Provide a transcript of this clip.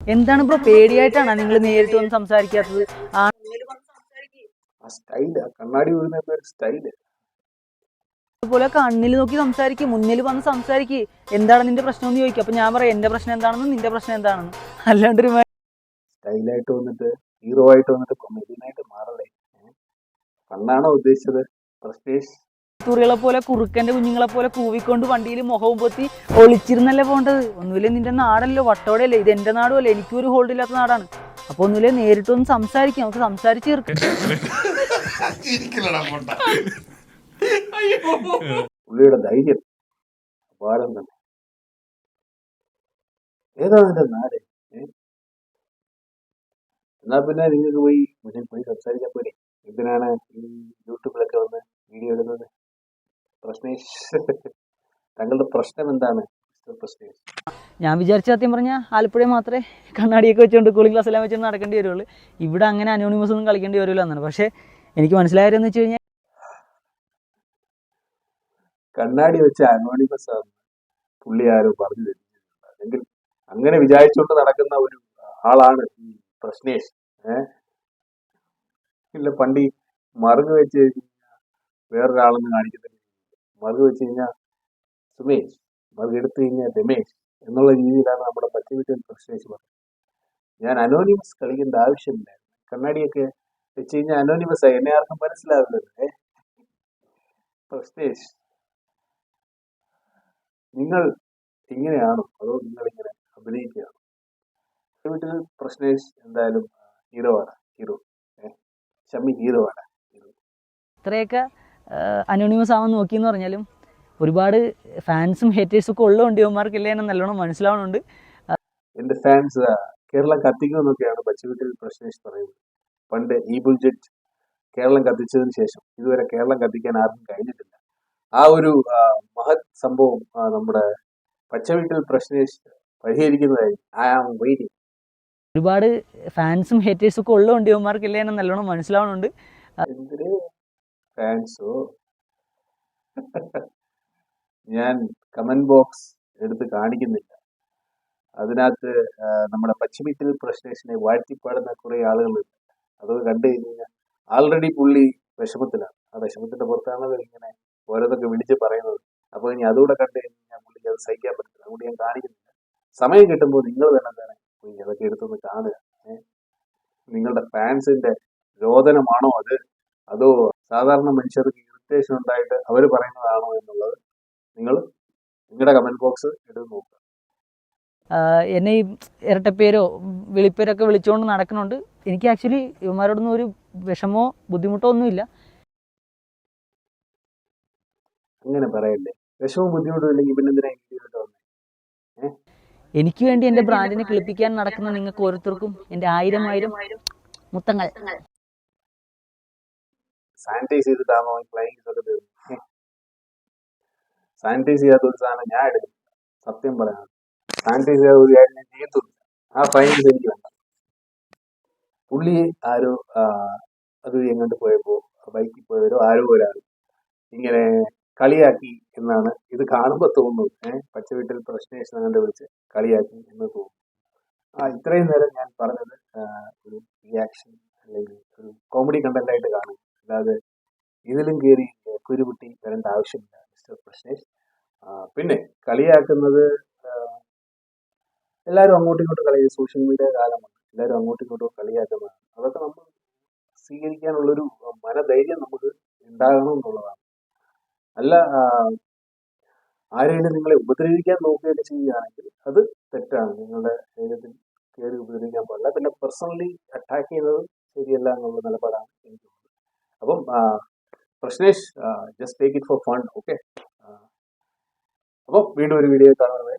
എന്താണ് ബ്രോ പേടിയായിട്ടാണ് നിങ്ങൾ നേരിട്ട് വന്ന് സംസാരിക്കാത്തത്? ആ സ്റ്റൈൽ കണ്ണാടി വീഴുന്ന ഒരു സ്റ്റൈൽ. അതുപോലെ കണ്ണിൽ നോക്കി സംസാരിക്കുക മുന്നിൽ വന്ന് സംസാരിക്കുക എന്താണ് നിന്റെ പ്രശ്നം എന്ന് ചോദിക്കുക അപ്പൊ ഞാൻ പറയാം എന്റെ പ്രശ്നം എന്താണെന്ന് നിന്റെ പ്രശ്നം എന്താണെന്ന്. അല്ലാണ്ട് ഒരു സ്റ്റൈലായിട്ട് വന്നിട്ട് ഹീറോ ആയിട്ട് വന്നിട്ട് കൊമേഡിയനായിട്ട് മാറല്ലേ? കണ്ണാണോ ഉദ്ദേശിച്ചത്? പ്രസ്റ്റേജ് തുറികളെ പോലെ കുറുക്കന്റെ കുഞ്ഞുങ്ങളെ പോലെ കൂവിക്കൊണ്ട് വണ്ടിയിൽ മുഖവും പൊത്തി ഒളിച്ചിരുന്നല്ലേ പോകേണ്ടത്? ഒന്നുമില്ലേ നിന്റെ നാടല്ലോ വട്ടോടെയല്ലേ ഇത് എന്റെ നാടും അല്ലേ എനിക്കൊരു ഹോൾഡ് ഇല്ലാത്ത നാടാണ്. അപ്പൊ ഒന്നുമില്ലേ നേരിട്ടൊന്ന് സംസാരിക്കാം. നമുക്ക് സംസാരിച്ച് തീർക്കാം. പുള്ളിയുടെ ധൈര്യം അപാരം തന്നെ. ഏതാ നിന്റെ നാട്? എന്നാ പിന്നെ നിങ്ങൾക്ക് പോയി മുന്നിൽ പോയി സംസാരിക്കാൻ പോലെ എന്തിനാണ് ഈ യൂട്യൂബിലൊക്കെ വന്ന് വീഡിയോ ഇടുന്നത്? പ്രശ്നേഷ് താങ്കളുടെ പ്രശ്നം എന്താണ് പ്രശ്നേഷ് ഞാൻ വിചാരിച്ച സത്യം പറഞ്ഞാൽ ആലപ്പുഴ മാത്രമേ കണ്ണാടിയൊക്കെ വെച്ചുകൊണ്ട് കൂളിംഗ് ഗ്ലാസ് എല്ലാം വെച്ചൊന്നും നടക്കേണ്ടി വരുള്ളൂ. ഇവിടെ അങ്ങനെ അനോണിമസ് ഒന്നും കളിക്കേണ്ടി വരില്ല എന്നാണ്. പക്ഷേ എനിക്ക് മനസ്സിലായതെന്ന് വെച്ച് കഴിഞ്ഞാൽ കണ്ണാടി വെച്ച അനോണിമസ് ആണ് പുള്ളി ആരോ പറഞ്ഞു തരുന്നില്ല അല്ലെങ്കിൽ അങ്ങനെ വിചാരിച്ചുകൊണ്ട് നടക്കുന്ന ഒരു ആളാണ് ഈ പ്രശ്നേഷ് ഏഹ് ഇല്ല പണ്ടി മറന്നു വെച്ച് കഴിഞ്ഞാൽ വേറൊരാളെന്ന് കാണിക്കുന്നില്ല മറുക് വെച്ച് കഴിഞ്ഞാൽ സുമേഷ് മറുക് എടുത്തു കഴിഞ്ഞാൽ രമേശ് എന്നുള്ള രീതിയിലാണ് നമ്മുടെ പച്ച വീട്ടിൽ പ്രശ്നേഷ് പറഞ്ഞത് ഞാൻ അനോണിമസ് കളിക്കേണ്ട ആവശ്യമില്ല. കണ്ണാടിയൊക്കെ വെച്ച് കഴിഞ്ഞാൽ അനോണിമസ് ആയി എന്നെ ആർക്കും മനസ്സിലാവില്ലല്ലോ പ്രശ്നേഷ് നിങ്ങൾ ഇങ്ങനെയാണോ അതോ നിങ്ങൾ ഇങ്ങനെ അഭിനയിക്കുകയാണോ വീട്ടിൽ പ്രശ്നേഷ് എന്തായാലും ഹീറോ ആണ് ഹീറോ ഷമ്മി ഹീറോ ആണ് ഇത്രയൊക്കെ അനോണിമസ് ആവാൻ നോക്കിയെന്ന് പറഞ്ഞാലും ഒരുപാട് ഫാൻസും ഹേറ്റേഴ്സും ഒക്കെ ഉള്ളതുകൊണ്ട് ഇവന്മാർക്കില്ലേ എന്ന് നല്ലോണം മനസ്സിലാവുന്നുണ്ട് എന്റെ ഫാൻസ് കേരളം കത്തിക്കുമെന്നൊക്കെയാണ് പച്ചവീട്ടിൽ പ്രശ്നേഷ് പറയുന്നത്. പണ്ട് ഈ ബുൾജറ്റ് കേരളം കത്തിച്ചതിന് ശേഷം ഇതുവരെ കേരളം കത്തിക്കാൻ ആർക്കും കഴിഞ്ഞിട്ടില്ല. ആ ഒരു മഹത് സംഭവം നമ്മുടെ പച്ചവീട്ടിൽ പ്രശ്നേഷ് പരിഹരിക്കുന്നതായി ഐ ആം വെയിറ്റിംഗ് ഒരുപാട് ഫാൻസും ഹേറ്റേഴ്സും ഒക്കെ ഉള്ളതുകൊണ്ട് ഇവന്മാർക്കില്ലേ എന്ന് നല്ലോണം മനസ്സിലാവുന്നുണ്ട് എന്തിന്? ഫാൻസോ ഞാൻ കമന്റ് ബോക്സ് എടുത്ത് കാണിക്കുന്നില്ല. അതിനകത്ത് നമ്മുടെ പശ്ചിമത്തിൽ പ്രശ്നേഷനെ വാഴ്ത്തിപ്പാടുന്ന കുറേ ആളുകളുണ്ട്. അതൊക്കെ കണ്ടു കഴിഞ്ഞാൽ ആൾറെഡി പുള്ളി വിഷമത്തിലാണ്. ആ വിഷമത്തിന്റെ പുറത്താണത് ഇങ്ങനെ ഓരോന്നൊക്കെ വിളിച്ച് പറയുന്നത്. അപ്പോൾ ഇനി അതുകൂടെ കണ്ടു കഴിഞ്ഞാൽ പുള്ളിക്ക് അത് സഹിക്കാൻ പറ്റില്ല അതുകൊണ്ട് ഞാൻ കാണിക്കുന്നില്ല. സമയം കിട്ടുമ്പോൾ നിങ്ങൾ തന്നെ തന്നെ പോയി അതൊക്കെ എടുത്തൊന്ന് കാണുക. നിങ്ങളുടെ ഫാൻസിന്റെ രോദനമാണോ അത്? അതോ സാധാരണ മനുഷ്യർക്ക് ഇറിറ്റേഷൻ ഉണ്ടായിട്ട് അവർ പറയുന്നതാണോ എന്നുള്ളത് നിങ്ങൾ നിങ്ങളുടെ കമന്റ് ബോക്സ് എടുത്ത് നോക്കുക. എന്നെ ഈ ഇരട്ടപ്പേരോ വിളിപ്പേരൊക്കെ വിളിച്ചുകൊണ്ട് നടക്കുന്നുണ്ട്. എനിക്ക് ആക്ച്വലി ഇവന്മാരോടൊന്നും ഒരു വിഷമോ ബുദ്ധിമുട്ടോ ഒന്നുമില്ല. അങ്ങനെ പറയല്ലേ. വിഷമവും ബുദ്ധിമുട്ടും ഇല്ലെങ്കിൽ പിന്നെ എന്തിനാ എനിക്ക് വേണ്ടി എന്റെ ബ്രാൻഡിനെ കിളിപ്പിക്കാൻ നടക്കുന്ന നിങ്ങൾക്ക് ഓരോരുത്തർക്കും എന്റെ ആയിരം ആയിരം മുത്തങ്ങൾ. സാനിറ്റൈസ് ചെയ്തിട്ടാണോ ഈ ഫ്ലൈങ് ഒക്കെ തീർന്നു സാനിറ്റൈസ് ചെയ്യാത്ത ഒരു സാധനം ഞാൻ എടുക്കും. സത്യം പറയാം. സാനിറ്റൈസ് ചെയ്യാത്ത ഒരു കാര്യം ഞാൻ ചെയ്യത്തില്ല ആ ഫ്ലൈങ് എനിക്ക് വേണ്ട. പുള്ളി ആരോ അത് എങ്ങോട്ട് പോയപ്പോ ബൈക്കിൽ പോയവരോ ആരോ ഒരാൾ ഇങ്ങനെ കളിയാക്കി എന്നാണ് ഇത് കാണുമ്പോൾ തോന്നുന്നത്. ഏഹ് പച്ച വീട്ടിൽ പ്രശ്നേഷൻ അങ്ങോട്ട് വിളിച്ച് കളിയാക്കി എന്ന് തോന്നുന്നു. ആ ഇത്രയും നേരം ഞാൻ പറഞ്ഞത് ഒരു റിയാക്ഷൻ അല്ലെങ്കിൽ ഒരു കോമഡി കണ്ടന്റ് ആയിട്ട് കാണും അല്ലാതെ ഇതിലും കയറി കുരുപൊട്ടി വരേണ്ട ആവശ്യമില്ല മിസ്റ്റർ പ്രശ്നേഷ്. പിന്നെ കളിയാക്കുന്നത് എല്ലാവരും അങ്ങോട്ടും ഇങ്ങോട്ടും കളി സോഷ്യൽ മീഡിയ കാലമാണ്. എല്ലാവരും അങ്ങോട്ടും ഇങ്ങോട്ടും കളിയാക്കുന്നതാണ്. അതൊക്കെ നമ്മൾ സ്വീകരിക്കാനുള്ളൊരു മനധൈര്യം നമുക്ക് ഉണ്ടാകണം എന്നുള്ളതാണ്. അല്ല ആരെങ്കിലും നിങ്ങളെ ഉപദ്രവിക്കാൻ നോക്കുകയൊക്കെ ചെയ്യുകയാണെങ്കിൽ അത് തെറ്റാണ്. നിങ്ങളുടെ ശരീരത്തിൽ കയറി ഉപദ്രവിക്കാൻ പാടില്ല. പിന്നെ പേഴ്സണലി അറ്റാക്ക് ചെയ്യുന്നത് ശരിയല്ല എന്നുള്ള നിലപാടാണ്. അപ്പം Prashnesh just take it for fun okay അപ്പം വീണ്ടും ഒരു വീഡിയോ കാണുന്നത്